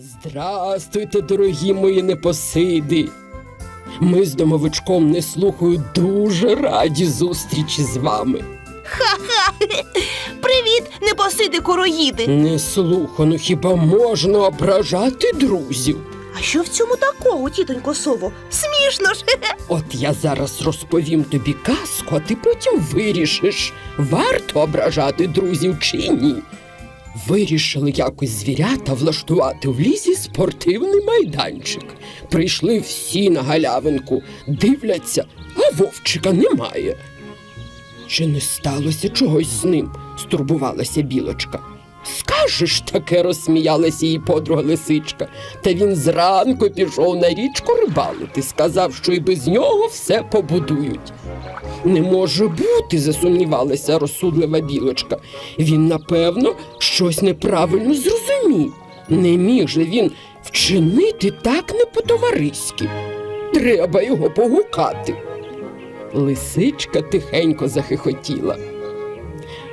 Здрастуйте, дорогі мої непосиди. Ми з домовичком не слухаю дуже раді зустрічі з вами. Ха-ха! Привіт, непосиди короїди. Не слухано, хіба можна ображати друзів? А що в цьому такого, тітонько сово? Смішно ж. От я зараз розповім тобі казку, а ти потім вирішиш, варто ображати друзів чи ні. Вирішили якось звірята влаштувати в лісі спортивний майданчик. Прийшли всі на галявинку, дивляться, а вовчика немає. Чи не сталося чогось з ним? стурбувалася білочка. Скажеш таке, розсміялася її подруга лисичка. Та він зранку пішов на річку рибалити, сказав, що і без нього все побудують. Не може бути, засумнівалася розсудлива білочка. Він, напевно, щось неправильно зрозумів. Не міг же він вчинити так не по-товариськи. Треба його погукати. Лисичка тихенько захихотіла.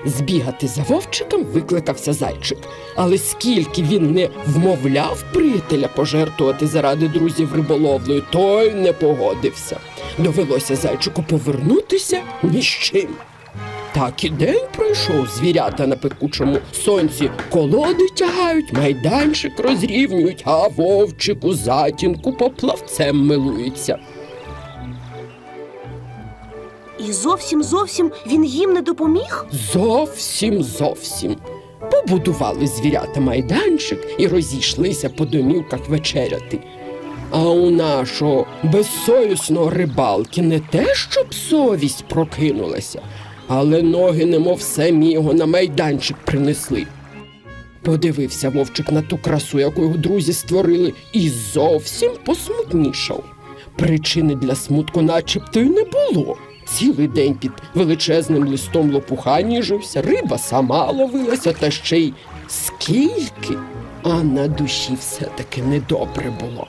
Збігати за вовчиком викликався зайчик, але скільки він не вмовляв приятеля пожертвувати заради друзів риболовлею, той не погодився. Довелося зайчику повернутися ні з чим. Так і день пройшов, звірята на пекучому сонці колоди тягають, майданчик розрівнюють, а вовчик у затінку поплавцем милується. І зовсім зовсім він їм не допоміг? Зовсім зовсім. Побудували звірята майданчик і розійшлися по домівках вечеряти. А у нашого безсовісного рибалки не те, щоб совість прокинулася, але ноги, немов самі його на майданчик принесли. Подивився вовчик на ту красу, яку його друзі створили, і зовсім посмутнішав. Причини для смутку начебто й не було. Цілий день під величезним листом лопуха ніжився, риба сама ловилася, та ще й скільки. А на душі все-таки недобре було.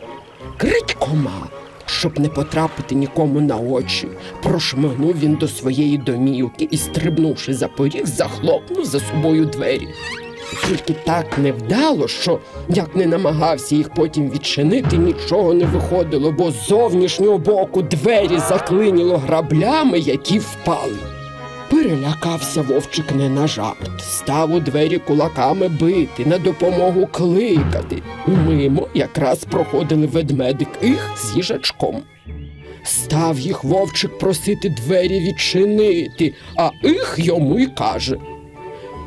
Крадькома, щоб не потрапити нікому на очі, прошмигнув він до своєї домівки і, стрибнувши за поріг, захлопнув за собою двері. Тільки так невдало, що як не намагався їх потім відчинити, нічого не виходило, бо з зовнішнього боку двері заклиніло граблями, які впали. Перелякався вовчик не на жарт, став у двері кулаками бити, на допомогу кликати. Мимо якраз проходили ведмедик їх з їжачком. Став їх вовчик просити двері відчинити, а їх йому й каже.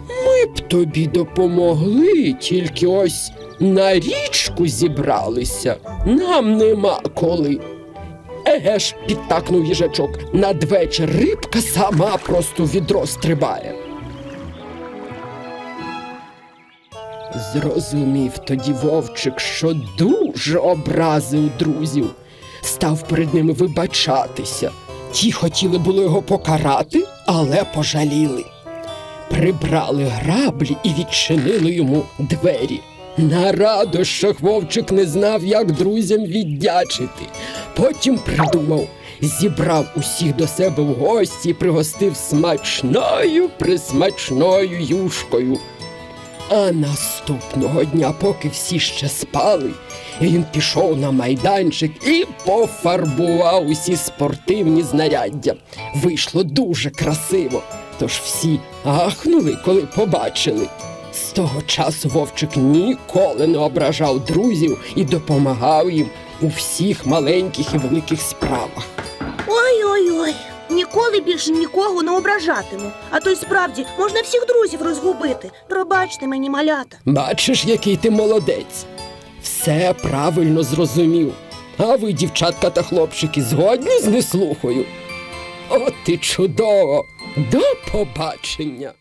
Ми б тобі допомогли, тільки ось на річку зібралися. Нам нема коли. Еге ж, підтакнув їжачок, надвечір рибка сама просто відро стрибає. Зрозумів тоді вовчик, що дуже образив друзів, став перед ними вибачатися. Ті хотіли було його покарати, але пожаліли прибрали граблі і відчинили йому двері. На радощах вовчик не знав, як друзям віддячити. Потім придумав, зібрав усіх до себе в гості і пригостив смачною присмачною юшкою. А наступного дня, поки всі ще спали, він пішов на майданчик і пофарбував усі спортивні знаряддя. Вийшло дуже красиво, тож всі ахнули, коли побачили. З того часу вовчик ніколи не ображав друзів і допомагав їм у всіх маленьких і великих справах. Ой-ой-ой. Ніколи більше нікого не ображатиму. А то й справді можна всіх друзів розгубити. Пробачте мені, малята. Бачиш, який ти молодець. Все правильно зрозумів. А ви, дівчатка та хлопчики, згодні з неслухою? От ти чудово! До побачення!